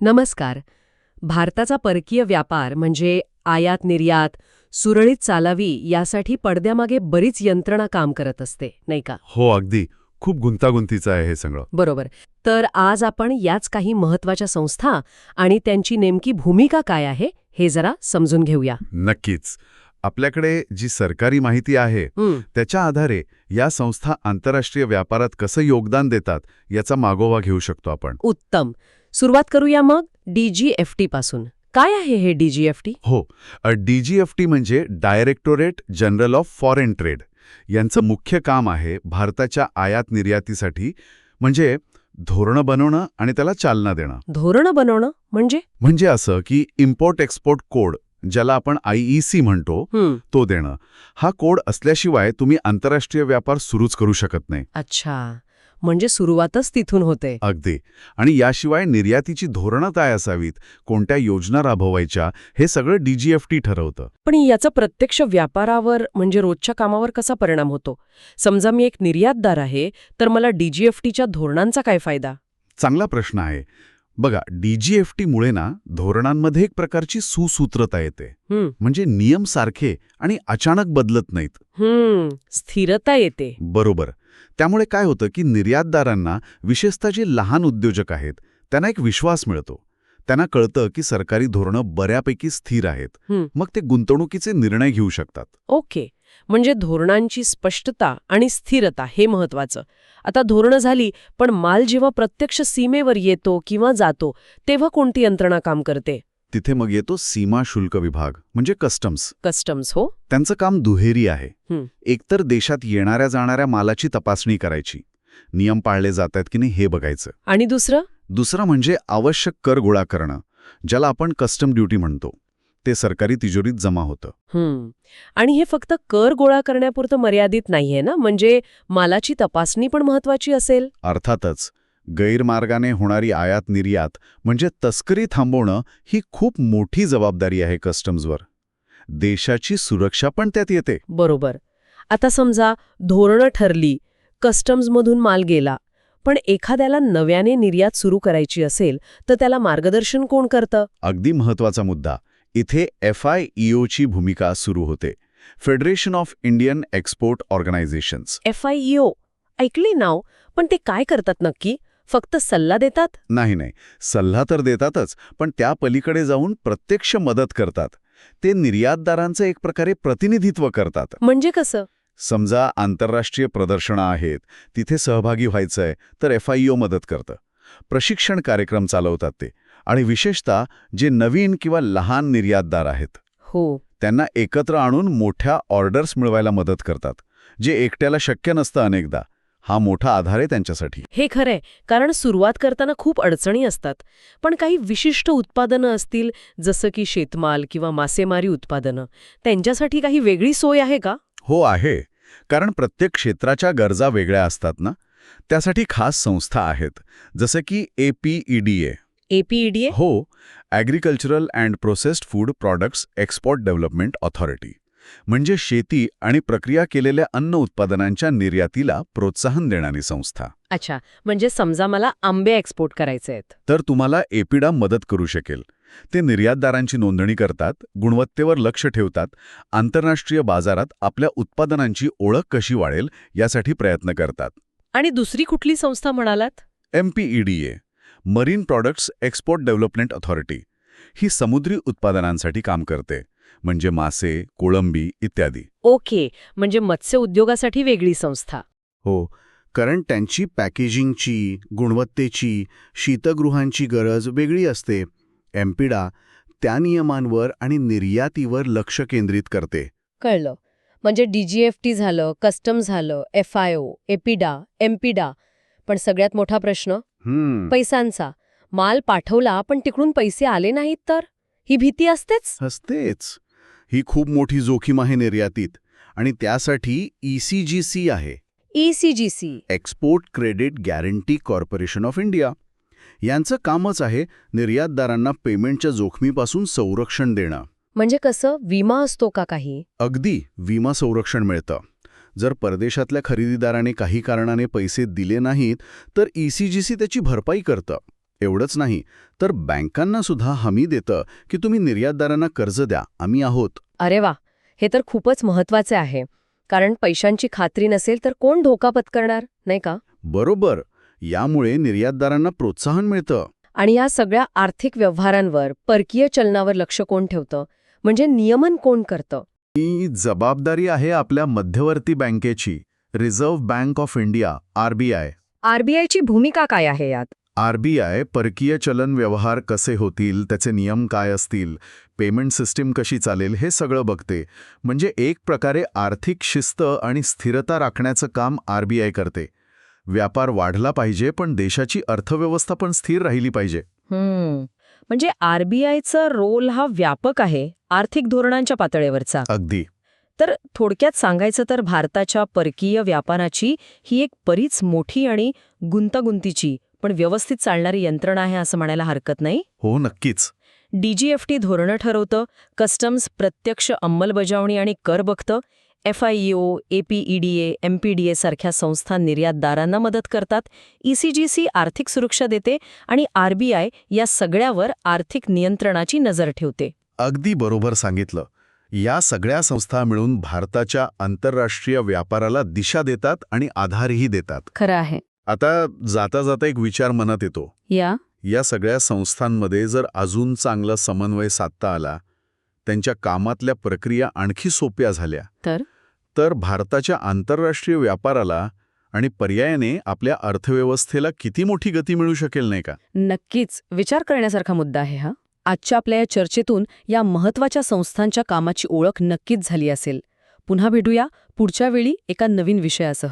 नमस्कार. भारताचा परकीय व्यापार म्हणजे आयात निर्यात सुरळीत चालावी यासाठी पडद्यामागे बरीच यंत्रणा काम करत असते नाही का? हो अगदी. खूप गुंतागुंतीचं आहे हे सगळं. बरोबर. तर आज आपण याच काही महत्त्वाच्या संस्था आणि त्यांची नेमकी भूमिका काय आहे हे जरा समजून घेऊया. नक्कीच. आपल्याकडे जी सरकारी माहिती आहे हं, त्याच्या आधारे या संस्था आंतरराष्ट्रीय व्यापारात कसं योगदान देतात याचा मागोवा घेऊ शकतो आपण. उत्तम. सुरुवात करूया मग डीजीएफटी पासून. काय आहे हे डीजीएफटी हो डीजीएफटी म्हणजे directorate general of foreign trade. यांचं मुख्य काम आहे भारताच्या आयात निर्यातीसाठी म्हणजे धोरणं बनवणं आणि त्याला चालना देणं. धोरणं बनवणं म्हणजे? म्हणजे असं की इम्पोर्ट एक्सपोर्ट कोड ज्याला आपण आयईसी म्हणतो हं, तो देणं. हा कोड असल्याशिवाय तुम्ही आंतरराष्ट्रीय व्यापार सुरूच करू शकत नाही. अच्छा. म्हणजे सुरुवातच तिथून होते. अगदी. आणि याशिवाय निर्यातीची धोरणं काय असावीत? कोणत्या योजना राबवायच्या? हे सगळं डीजीएफटी ठरवतं. पण याचा प्रत्यक्ष व्यापारावर म्हणजे रोजच्या कामावर कसा परिणाम होतो? समजा मी एक निर्यातदार आहे तर मला डीजीएफटीच्या धोरणांचा काय फायदा? चांगला प्रश्न आहे. बघा डीजीएफटीमुळे ना धोरणांमध्ये एक प्रकारची सुसूत्रता येते. म्हणजे नियम सारखे आणि अचानक बदलत नाहीत. स्थिरता येते. बरोबर. त्यामुळे काय होतं की निर्यातदारांना विशेषतः जे लहान उद्योजक आहेत त्यांना एक विश्वास मिळतो. त्यांना कळतं की सरकारी धोरणं बऱ्यापैकी स्थिर आहेत. मग ते गुंतवणुकीचे निर्णय घेऊ शकतात. ओके. म्हणजे धोरणांची स्पष्टता आणि स्थिरता हे महत्वाचं आता धोरणं झाली पण माल जेव्हा प्रत्यक्ष सीमेवर येतो किंवा जातो तेव्हा कोणती यंत्रणा काम करते? तिथे मग येतो सीमा शुल्क विभाग म्हणजे कस्टम्स कस्टम्स हो. त्यांचं काम दुहेरी आहे. एकतर देशात येणाऱ्या जाणाऱ्या मालाची तपासणी करायची. नियम पाळले जात आहेत की नाही हे बघायचं. आणि दुसरं? दुसरं म्हणजे आवश्यक कर गोळा करणं ज्याला आपण कस्टम ड्युटी म्हणतो. ते सरकारी तिजोरीत जमा होतं. आणि हे फक्त कर गोळा करण्यापुरतं मर्यादित नाहीये ना? म्हणजे मालाची तपासणी पण महत्वाची असेल? अर्थातच. गैरमार्गाने होणारी आयात निर्यात म्हणजे तस्करी थांबवणं ही खूप मोठी जबाबदारी आहे कस्टम्सवर. देशाची सुरक्षा पण त्यात येते. बरोबर. आता समजा धोरणं ठरली कस्टम्समधून माल गेला पण एखाद्याला नव्याने निर्यात सुरू करायची असेल तर त्याला मार्गदर्शन कोण करतं? अगदी महत्त्वाचा मुद्दा. इथे एफ आय ईओची भूमिका सुरू होते. Federation of Indian export organisations. F I ऐकली नाव पण ते काय करतात नक्की? फक्त सल्ला देतात? नाही नाही. सल्ला तर देतातच पण त्या पलीकडे जाऊन प्रत्यक्ष मदत करतात. ते निर्यातदारांचं एक प्रकारे प्रतिनिधित्व करतात. म्हणजे कसं? समजा आंतरराष्ट्रीय प्रदर्शनं आहेत तिथे सहभागी व्हायचंय तर एफ आय मदत करतं. प्रशिक्षण कार्यक्रम चालवतात ते. आणि विशेषतः जे नवीन किंवा लहान निर्यातदार आहेत. हो. त्यांना एकत्र आणून मोठ्या ऑर्डर्स मिळवायला मदत करतात जे एकट्याला शक्य नसतं अनेकदा. हा मोठा आधार आहे त्यांच्यासाठी. हे खरंय कारण सुरुवात करताना खूप अडचणी असतात. पण काही विशिष्ट उत्पादनं असतील जसं की शेतमाल किंवा मासेमारी उत्पादनं त्यांच्यासाठी काही वेगळी सोय आहे का? हो आहे. कारण प्रत्येक क्षेत्राच्या गरजा वेगळ्या असतात ना? त्यासाठी खास संस्था आहेत जसं की एपीईडीए एपीईडीए हो agricultural and processed food products export development authority म्हणजे शेती आणि प्रक्रिया केलेल्या अन्न उत्पादनांच्या निर्यातीला प्रोत्साहन देणारी संस्था. अच्छा म्हणजे समजा मला आंबे एक्सपोर्ट करायचे आहेत. तर तुम्हाला एपिडा मदत करू शकेल. ते निर्यातदारांची नोंदणी करतात गुणवत्तेवर लक्ष ठेवतात आंतरराष्ट्रीय बाजारात आपल्या उत्पादनांची ओळख कशी वाढेल यासाठी प्रयत्न करतात. आणि दुसरी कुठली संस्था म्हणालात? MPEDA marine products export development authority ही समुद्री उत्पादनांसाठी काम करते. म्हणजे मासे कोळंबी इत्यादी. ओके म्हणजे मत्स्य उद्योगासाठी वेगळी संस्था. हो कारण त्यांची पॅकेजिंगची गुणवत्तेची शीतगृहांची गरज वेगळी असते. एम्पिडा त्या नियमांवर आणि निर्यातीवर लक्ष केंद्रित करते. कळलं. म्हणजे डीजीएफटी झालं कस्टम झालं F I O APEDA MPEDA. पण सगळ्यात मोठा प्रश्न? पैसांचा. माल पाठवला पण तिकडून पैसे आले नाहीत तर? ही भीती असतेच? हसतेच ही खूप मोठी जोखीम आहे निर्यातीत आणि त्यासाठी E ईसीजीसी आहे. ECGC export credit guarantee corporation of India यांचं कामच आहे निर्यातदारांना पेमेंटच्या जोखमीपासून संरक्षण देणं. म्हणजे कसं? विमा असतो का काही? अगदी विमा संरक्षण मिळतं. जर परदेशातल्या खरेदीदाराने काही कारणाने पैसे दिले नाहीत तर ईसीजीसी त्याची भरपाई करतं. एवढंच नाही तर बँकांना सुद्धा हमी देतं की तुम्ही निर्यातदारांना कर्ज द्या. आम्ही आहोत. अरे वा! हे तर खूपच महत्त्वाचे आहे. कारण पैशांची खात्री नसेल तर कोण धोका पत्करणार नाही का? बरोबर. यामुळे निर्यातदारांना प्रोत्साहन मिळतं. आणि या सगळ्या आर्थिक व्यवहारांवर परकीय चलनावर लक्ष कोण ठेवतं? म्हणजे नियमन कोण करतं? ही जबाबदारी आहे आपल्या मध्यवर्ती बँकेची. Reserve bank of India RBI आरबीआयची भूमिका काय आहे यात? आरबीआय परकीय चलन व्यवहार कसे होतील त्याचे नियम काय असतील पेमेंट सिस्टीम कशी चालेल हे सगळं बघते. म्हणजे एक प्रकारे आर्थिक शिस्त आणि स्थिरता राखण्याचं काम आरबीआय करते. व्यापार वाढला पाहिजे पण देशाची अर्थव्यवस्था पण स्थिर राहिली पाहिजे. म्हणजे आरबीआयचा रोल हा व्यापक आहे आर्थिक धोरणांच्या पातळीवरचा. अगदी. तर थोडक्यात सांगायचं तर भारताच्या परकीय व्यापाराची ही एक बरीच मोठी आणि गुंतागुंतीची पण व्यवस्थित चालणारी यंत्रणा आहे असं म्हणायला हरकत नाही? हो नक्कीच. डीजीएफटी धोरणं ठरवतं कस्टम्स प्रत्यक्ष अंमलबजावणी आणि कर बघतं एफआयओ एपीईडीए एमपीडीए सारख्या संस्था निर्यातदारांना मदत करतात ईसीजीसी आर्थिक सुरक्षा देते आणि आरबीआय या सगळ्यावर आर्थिक नियंत्रणाची नजर ठेवते. अगदी बरोबर सांगितलं. या सगळ्या संस्था मिळून भारताच्या आंतरराष्ट्रीय व्यापाराला दिशा देतात आणि आधारही देतात. खरं आहे. आता जाता जाता एक विचार मनात येतो. या. या सगळ्या संस्थांमध्ये जर अजून चांगला समन्वय साधता आला त्यांच्या कामातल्या प्रक्रिया आणखी सोप्या झाल्या. तर? तर भारताच्या आंतरराष्ट्रीय व्यापाराला आणि पर्यायाने आपल्या अर्थव्यवस्थेला किती मोठी गती मिळू शकेल नाही का? नक्कीच. विचार करण्यासारखा मुद्दा आहे हा. आजच्या आपल्या या चर्चेतून या महत्त्वाच्या संस्थांच्या कामाची ओळख नक्कीच झाली असेल. पुन्हा भेटूया पुढच्या वेळी एका नवीन विषयासह.